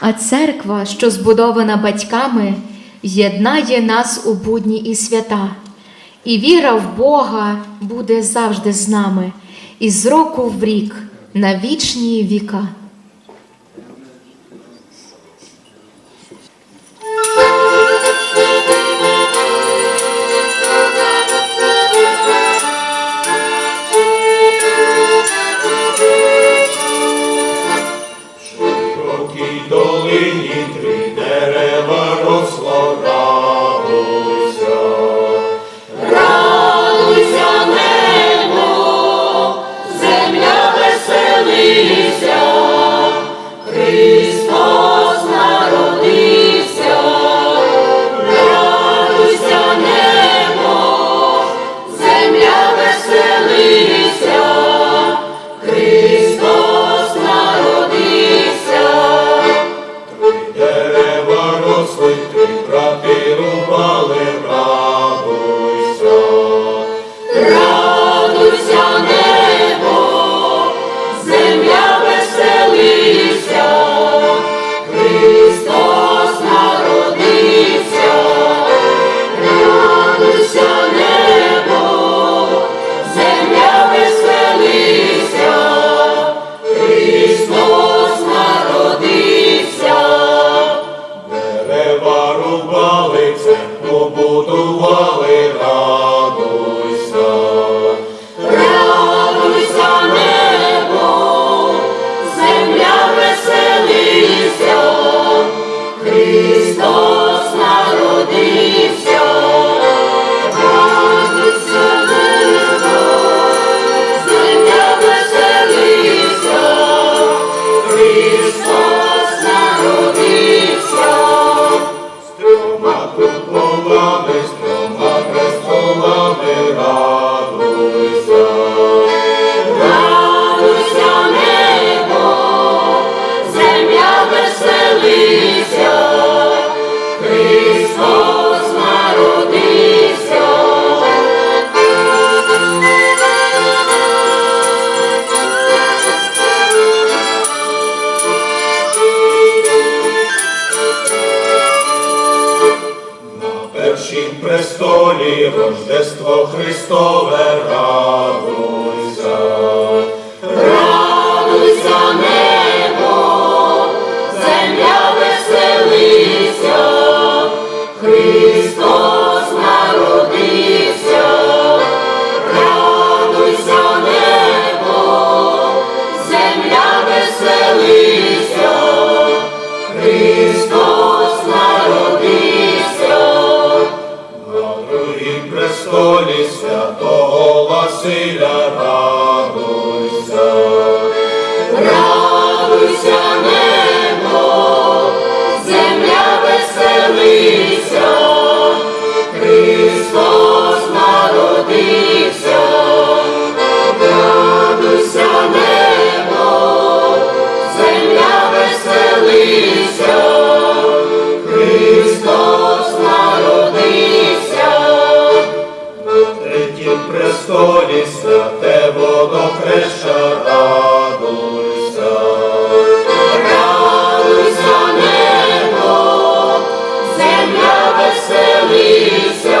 а церква, що збудована батьками, єднає нас у будні і свята, і віра в Бога буде завжди з нами, і з року в рік на вічні віка. по тій долині три. Бождество Христове рай. Vasila волі святе водохреща радуйся, радуйся небо, земля веселися.